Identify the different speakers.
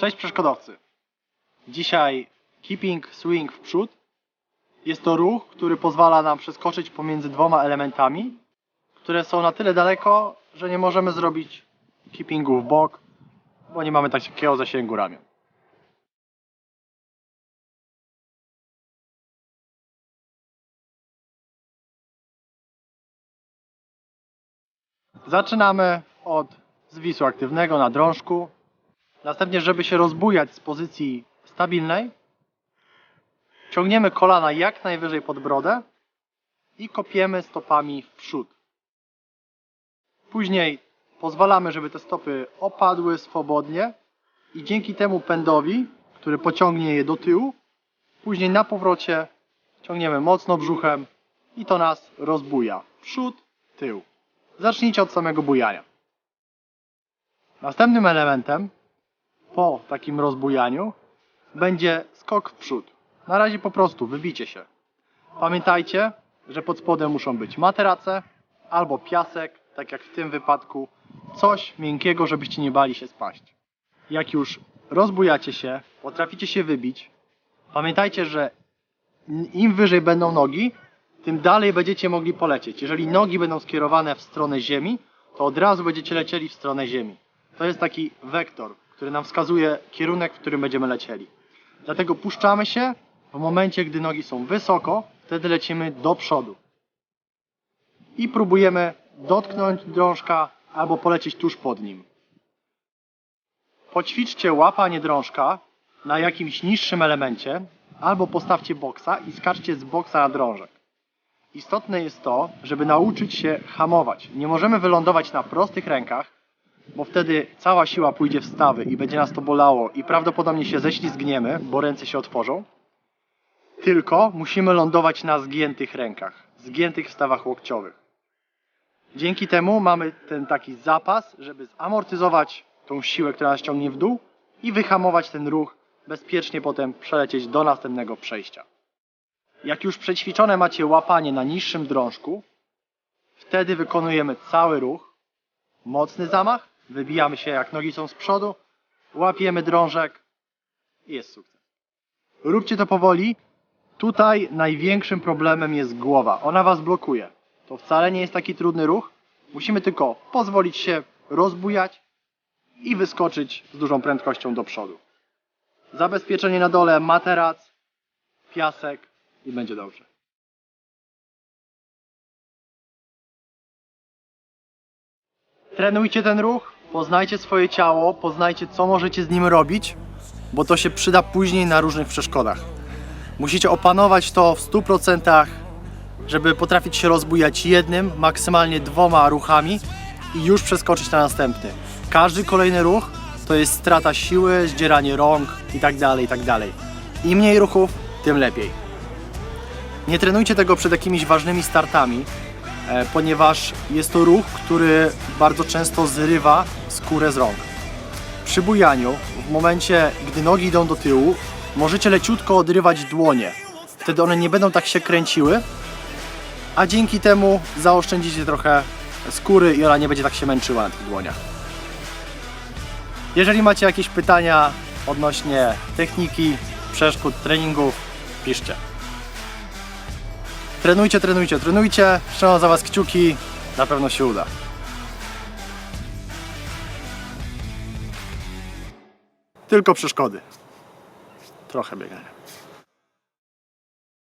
Speaker 1: Cześć przeszkodowcy. Dzisiaj keeping swing w przód. Jest to ruch, który pozwala nam przeskoczyć pomiędzy dwoma elementami, które są na tyle daleko, że nie możemy zrobić keepingu w bok, bo nie mamy takiego zasięgu ramion. Zaczynamy od zwisu aktywnego na drążku. Następnie, żeby się rozbujać z pozycji stabilnej, ciągniemy kolana jak najwyżej pod brodę i kopiemy stopami w przód. Później pozwalamy, żeby te stopy opadły swobodnie i dzięki temu pędowi, który pociągnie je do tyłu, później na powrocie ciągniemy mocno brzuchem i to nas rozbuja. Przód, tył. Zacznijcie od samego bujania. Następnym elementem po takim rozbujaniu będzie skok w przód. Na razie po prostu wybicie się. Pamiętajcie, że pod spodem muszą być materace albo piasek, tak jak w tym wypadku, coś miękkiego, żebyście nie bali się spaść. Jak już rozbujacie się, potraficie się wybić, pamiętajcie, że im wyżej będą nogi, tym dalej będziecie mogli polecieć. Jeżeli nogi będą skierowane w stronę ziemi, to od razu będziecie lecieli w stronę ziemi. To jest taki wektor, który nam wskazuje kierunek, w którym będziemy lecieli. Dlatego puszczamy się w momencie, gdy nogi są wysoko, wtedy lecimy do przodu. I próbujemy dotknąć drążka albo polecieć tuż pod nim. Poćwiczcie łapanie drążka na jakimś niższym elemencie, albo postawcie boksa i skaczcie z boksa na drążek. Istotne jest to, żeby nauczyć się hamować. Nie możemy wylądować na prostych rękach, bo wtedy cała siła pójdzie w stawy i będzie nas to bolało i prawdopodobnie się ześlizgniemy, bo ręce się otworzą. Tylko musimy lądować na zgiętych rękach, zgiętych w stawach łokciowych. Dzięki temu mamy ten taki zapas, żeby zamortyzować tą siłę, która nas ciągnie w dół i wyhamować ten ruch, bezpiecznie potem przelecieć do następnego przejścia. Jak już przećwiczone macie łapanie na niższym drążku, wtedy wykonujemy cały ruch. Mocny zamach, wybijamy się jak nogi są z przodu, łapiemy drążek i jest sukces. Róbcie to powoli. Tutaj największym problemem jest głowa. Ona was blokuje. To wcale nie jest taki trudny ruch. Musimy tylko pozwolić się rozbujać i wyskoczyć z dużą prędkością do przodu. Zabezpieczenie na dole, materac, piasek, i będzie dobrze. Trenujcie ten ruch, poznajcie swoje ciało, poznajcie co możecie z nim robić, bo to się przyda później na różnych przeszkodach. Musicie opanować to w 100%, żeby potrafić się rozbujać jednym, maksymalnie dwoma ruchami i już przeskoczyć na następny. Każdy kolejny ruch to jest strata siły, zdzieranie rąk itd. itd. Im mniej ruchów, tym lepiej. Nie trenujcie tego przed jakimiś ważnymi startami, e, ponieważ jest to ruch, który bardzo często zrywa skórę z rąk. Przy bujaniu, w momencie, gdy nogi idą do tyłu, możecie leciutko odrywać dłonie. Wtedy one nie będą tak się kręciły, a dzięki temu zaoszczędzicie trochę skóry i ona nie będzie tak się męczyła na tych dłoniach. Jeżeli macie jakieś pytania odnośnie techniki, przeszkód, treningów, piszcie. Trenujcie, trenujcie, trenujcie. Trzymam za Was kciuki. Na pewno się uda. Tylko przeszkody. Trochę biegania.